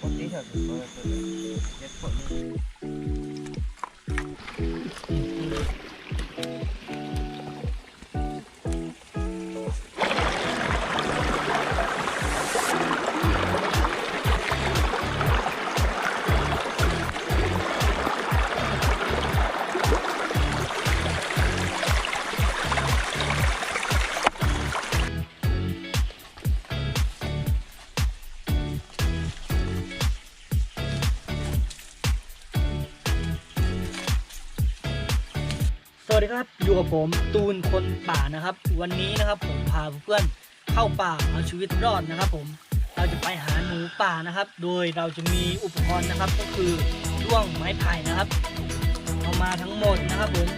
คนที่เถิด วัสดีครับอยู่กับผมตูนคนป่านะครับ วันนี้นะครับผมพาเพื่อนเข้าป่าเอาชีวิตรอดนะครับผมเราจะไปหาหนูป่านะครับ โดยเราจะมีอุปกรณ์นะครับก็คือด้วงไม้ไผ่นะครับเอามาทั้งหมดนะครับผม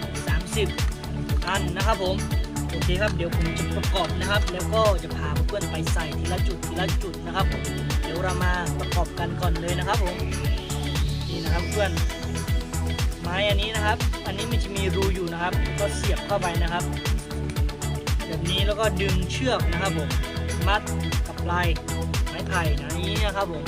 30อันนะครับผมโอเคครับเดี๋ยวผมจะประกอบนะครับ แล้วก็จะพาเพื่อนไปใส่ทีละจุดทีละจุดนะครับผมเดี๋ยวเรามาประกอบกันก่อนเลยนะครับผมนี่นะครับเพื่อน ม้อันนี้นะครับ อันนี้มันจะมีรูอยู่นะครับ ก็เสียบเข้าไปนะครับ แบบนี้แล้วก็ดึงเชือกนะครับผม มัดกับลายไม้ไผ่นะนี้นะครับผม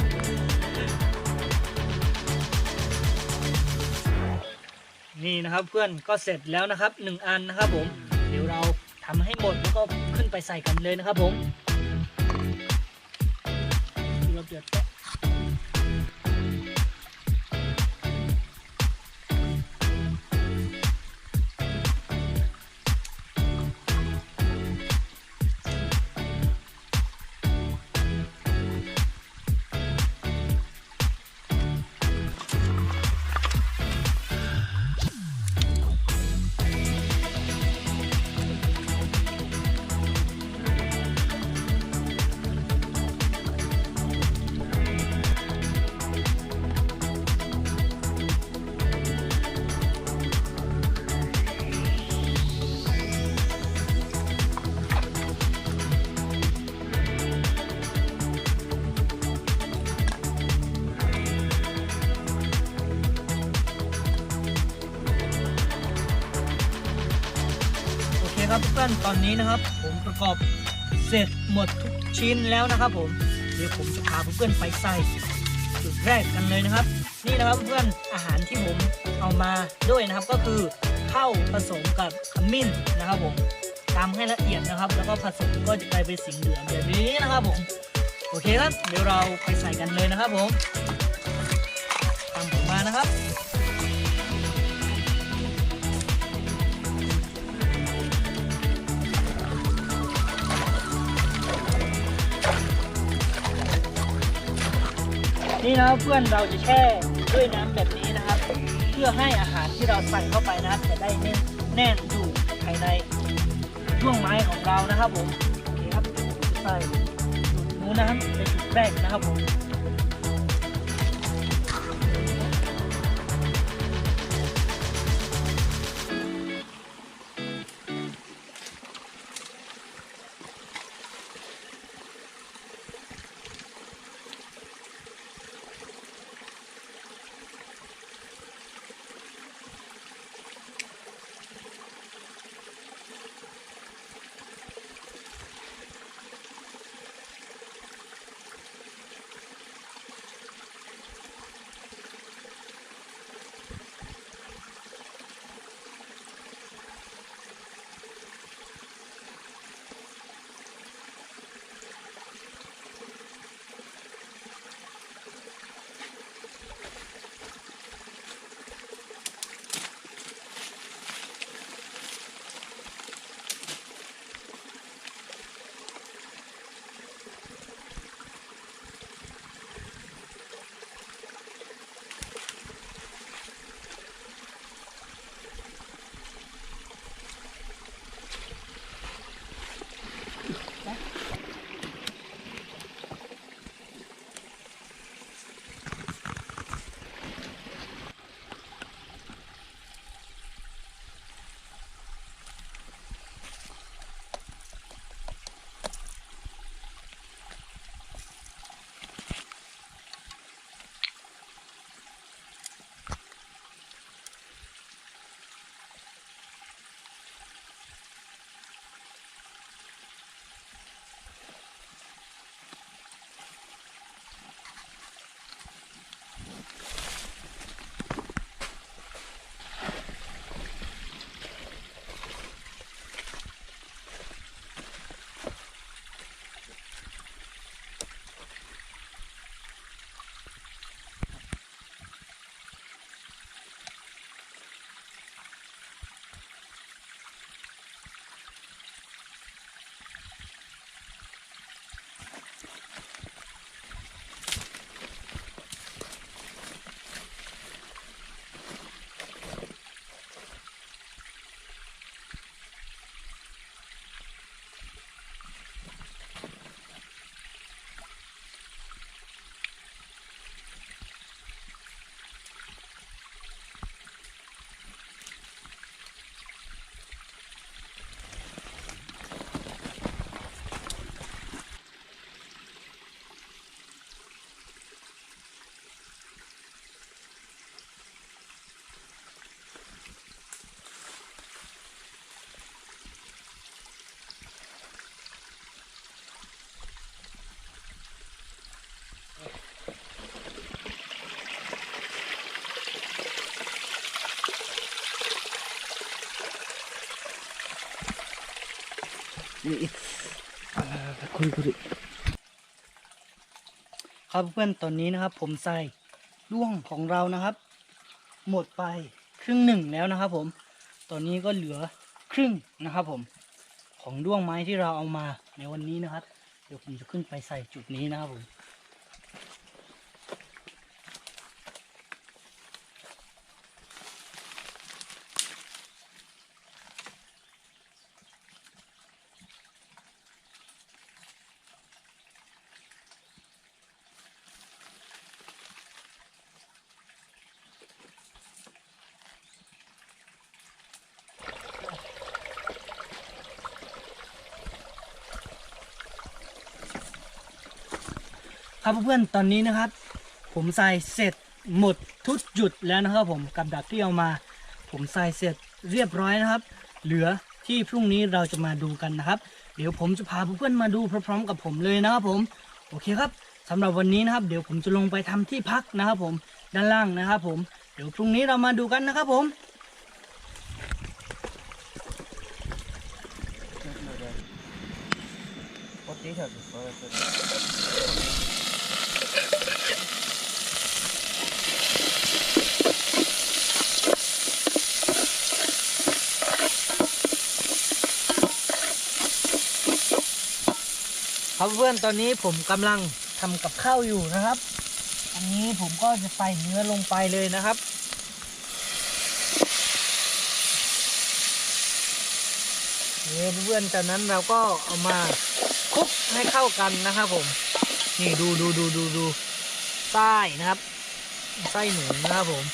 นี่นะครับเพื่อนก็เสร็จแล้วนะครับหนึ่งอันนะครับผม เดี๋ยวเราทำให้หมดแล้วก็ขึ้นไปใส่กันเลยนะครับผมเราเดือดแป๊ ตอนนี้นะครับ ผมประกอบเสร็จหมดทุกชิ้นแล้วนะครับ ผมเดี๋ยวผมจะพาเพื่อนไปใส่จุดแรกกันเลยนะครับ นี่นะครับเพื่อนอาหารที่ผมเอามาด้วยนะครับก็คือข้าวผสมกับขมิ้นนะครับผมตำให้ละเอียดนะครับ แล้วก็ผสมก็จะกลายเป็นสีเหลืองแบบนี้นะครับผมโอเคครับเดี๋ยวเราไปใส่กันเลยนะครับผมตามผมมานะครับ นี่นะเพื่อนเราจะแช่ด้วยน้ำแบบนี้นะครับ เพื่อให้อาหารที่เราใส่เข้าไปนะครับจะได้แน่นแน่นอยู่ภายในช่วงไม้ของเรานะครับผมโอเคครับใส่จุดนู้นนะครับเป็นจุดแรกนะครับผม อ่าคุณคุยครับเพื่อนตอนนี้นะครับ ผมใส่ร่วงของเรานะครับ หมดไปครึ่งหนึ่งแล้วนะครับ ผม ตอนนี้ก็เหลือครึ่งนะครับ ผมของด้วงไม้ที่เราเอามาในวันนี้นะครับ เดี๋ยวผมจะขึ้นไปใส่จุดนี้นะครับผม ครับเพื่อนๆตอนนี้นะครับ ผมใส่เสร็จหมดทุกจุดแล้วนะครับ ผมกับดักที่เอามา ผมใส่เสร็จเรียบร้อยนะครับ เหลือที่พรุ่งนี้เราจะมาดูกันนะครับ เดี๋ยวผมจะพาเพื่อนๆมาดูพร้อมๆ กับผมเลยนะครับผมโอเคครับสำหรับวันนี้นะครับ เดี๋ยวผมจะลงไปทำที่พักนะครับ ผมด้านล่างนะครับ ผมเดี๋ยวพรุ่งนี้เรามาดูกันนะครับผมปกติเถอะเออเออ ครับเพื่อนตอนนี้ผมกำลังทำกับข้าวอยู่นะครับ อันนี้ผมก็จะใส่เนื้อลงไปเลยนะครับ เนี่เพื่อนจากนั้นเราก็เอามาคลุกให้เข้ากันนะครับผม นี่ดูดูดูดูดูไส้นะครับไส้หมูนะครับผม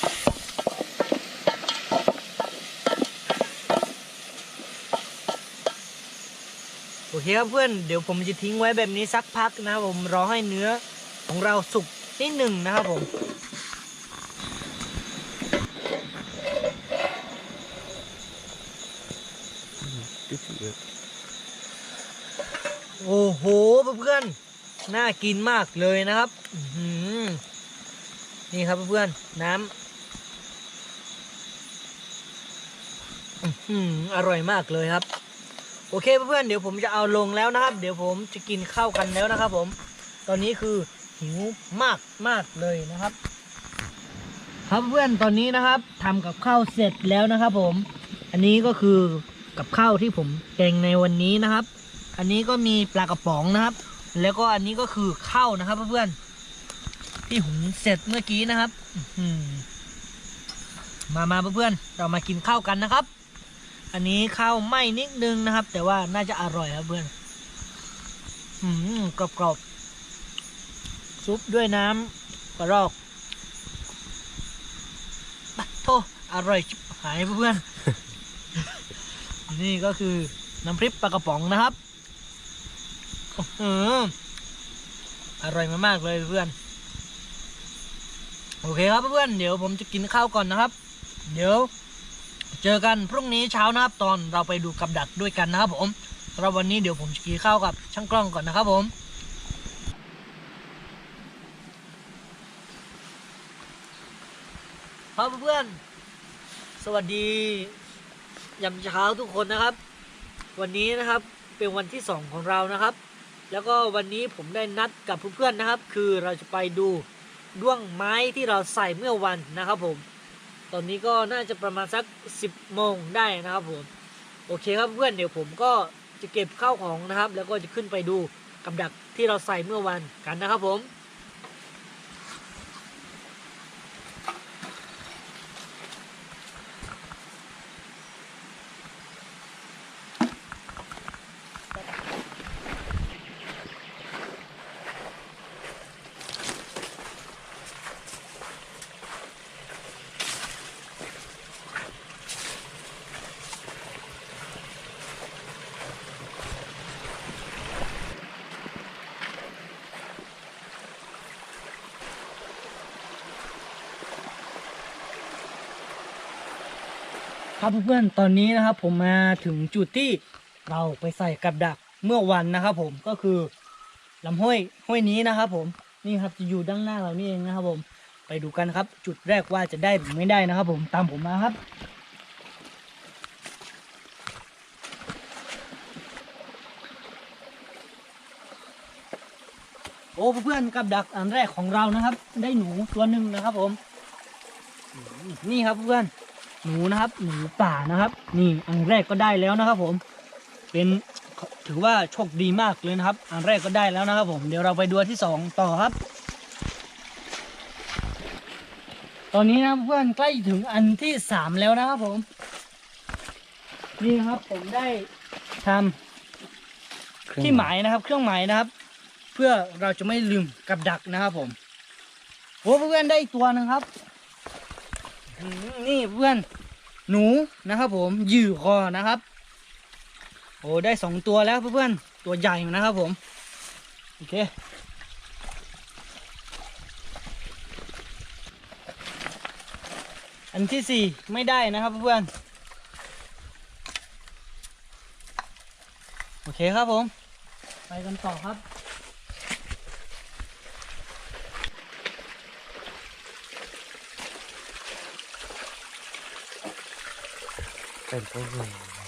โอเคครับเพื่อนเดี๋ยวผมจะทิ้งไว้แบบนี้สักพักนะครับผมรอให้เนื้อของเราสุกนิดหนึ่งนะครับผมโอ้โหเพื่อนๆน่ากินมากเลยนะครับนี่ครับเพื่อนๆน้ำอื้อหืออร่อยมากเลยครับ โอเคเพื่อนๆเดี๋ยวผมจะเอาลงแล้วนะครับ เดี๋ยวผมจะกินข้าวกันแล้วนะครับ ผม ตอนนี้คือหิวมากมากเลยนะครับ ครับเพื่อนตอนนี้นะครับทำกับข้าวเสร็จแล้วนะครับ ผม อันนี้ก็คือกับข้าวที่ผมแกงในวันนี้นะครับ อันนี้ก็มีปลากระป๋องนะครับ แล้วก็อันนี้ก็คือข้าวนะครับ เพื่อนๆที่หุงเสร็จเมื่อกี้นะครับอืมามาเพื่อนๆเรามากินข้าวกันนะครับ อันนี้ข้าวไหม้นิดนึงนะครับ แต่ว่าน่าจะอร่อยครับเพื่อนอืมกรอบๆซุปด้วยน้ำกระรอกปะโทอร่อยชิบหายเพื่อน นี่ก็คือน้ำพริกปลากระป๋องนะครับอืออร่อยมากๆเลยเพื่อน โอเคครับเพื่อนเดี๋ยวผมจะกินข้าวก่อนนะครับ เดี๋ยว เจอกันพรุ่งนี้เช้านะครับตอนเราไปดูกับดักด้วยกันนะครับผมสำหรับวันนี้เดี๋ยวผมจะกินข้าวกับช่างกล้องก่อนนะครับผมครับเพื่อนสวัสดียามเช้าทุกคนนะครับ วันนี้นะครับเป็นวันที่สองของเรานะครับ แล้วก็วันนี้ผมได้นัดกับเพื่อนๆนะครับ คือเราจะไปดูด้วงไม้ที่เราใส่เมื่อวันนะครับผม ตอนนี้ก็น่าจะประมาณสัก 10โมงได้นะครับผมโอเคครับเพื่อนเดี๋ยวผมก็จะเก็บข้าวของนะครับ แล้วก็จะขึ้นไปดูกับดักที่เราใส่เมื่อวันกันนะครับผม ครับเพื่อนๆตอนนี้นะครับ ผมมาถึงจุดที่เราไปใส่กับดักเมื่อวันนะครับ ผมก็คือลำห้วยห้วยนี้นะครับ ผมนี่ครับจะอยู่ด้านหน้าเรานี่เองนะครับ ผมไปดูกันครับ จุดแรกว่าจะได้หรือไม่ได้นะครับ ผมตามผมมาครับโอ้เพื่อนกับดักอันแรกของเรานะครับ ได้หนูตัวหนึ่งนะครับ ผม นี่ครับเพื่อน หนูนะครับ หนูป่านะครับ นี่อันแรกก็ได้แล้วนะครับผม เป็นถือว่าโชคดีมากเลยนะครับ อันแรกก็ได้แล้วนะครับ ผมเดี๋ยวเราไปดูอันที่สองต่อครับ ตอนนี้นะเพื่อนใกล้ถึงอันที่สามแล้วนะครับผม นี่นะครับผมได้ทำที่หมายนะครับ เครื่องหมายนะครับ เพื่อเราจะไม่ลืมกับดักนะครับผมโอ้เพื่อนได้อีกตัวหนึงครับอืม นี่เพื่อนหนูนะครับผมหยือคอนะครับ โอ้ได้สองตัวแล้วเพื่อนๆตัวใหญ่นะครับผม โอเคอันที่สี่ไม่ได้นะครับเพื่อนโอเคครับผม ไปกันต่อครับ เป็นพวกหนูมา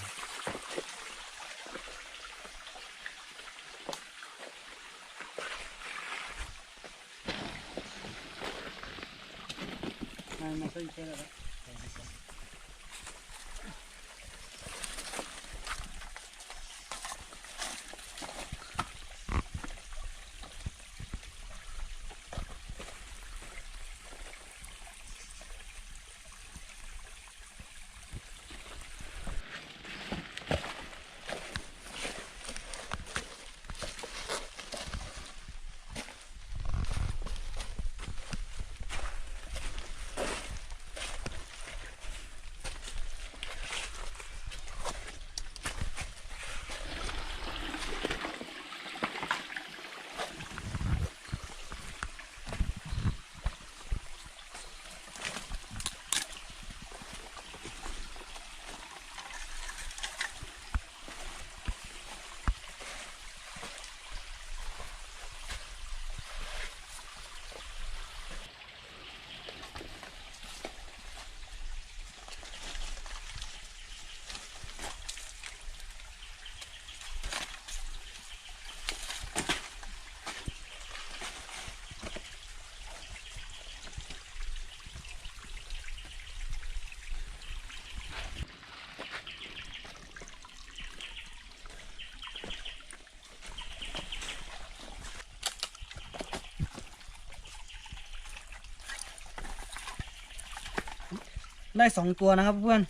ได้สองตัวนะครับเพื่อน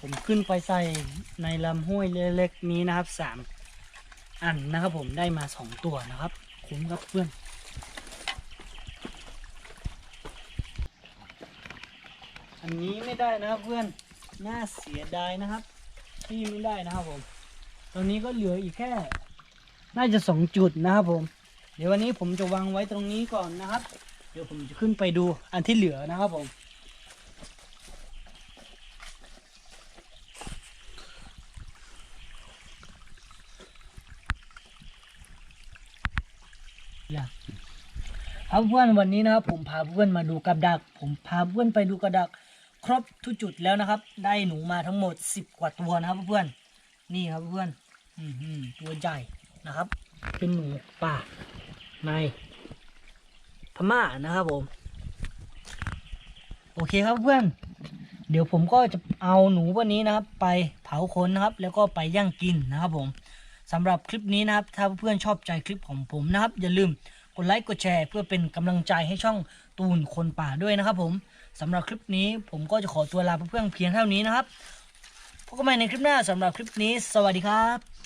ผมขึ้นไปใส่ในลำห้วยเล็กๆนี้นะครับสามอันนะครับผมได้มาสองตัวนะครับ คุ้มครับเพื่อนอันนี้ไม่ได้นะครับเพื่อนน่าเสียดายนะครับ ที่ไม่ได้นะครับผม ตอนนี้ก็เหลืออีกแค่ น่าจะสองจุดนะครับผม เดี๋ยววันนี้ผมจะวางไว้ตรงนี้ก่อนนะครับ เดี๋ยวผมจะขึ้นไปดูอันที่เหลือนะครับผม ครับเพื่อนวันนี้นะครับผมพาเพื่อนมาดูกับดัก ผมพาเพื่อนไปดูกับดัก ครบทุกจุดแล้วนะครับ ได้หนูมาทั้งหมดสิบกว่าตัวนะครับเพื่อนนี่ครับเพื่อนอือหือตัวใหญ่นะครับ เป็นหนูป่าในพม่านะครับผม โอเคครับเพื่อน เดี๋ยวผมก็จะเอาหนูวันนี้นะครับ ไปเผาขนนะครับ แล้วก็ไปย่างกินนะครับผม สำหรับคลิปนี้นะครับ ถ้าเพื่อนชอบใจคลิปของผมนะครับ อย่าลืมกดไลค์กดแชร์ เพื่อเป็นกำลังใจให้ช่องตูนคนป่าด้วยนะครับผมสำหรับคลิปนี้ผมก็จะขอตัวลาเพื่อนเพียงเท่านี้นะครับพบกันใหม่ในคลิปหน้าสำหรับคลิปนี้ สวัสดีครับ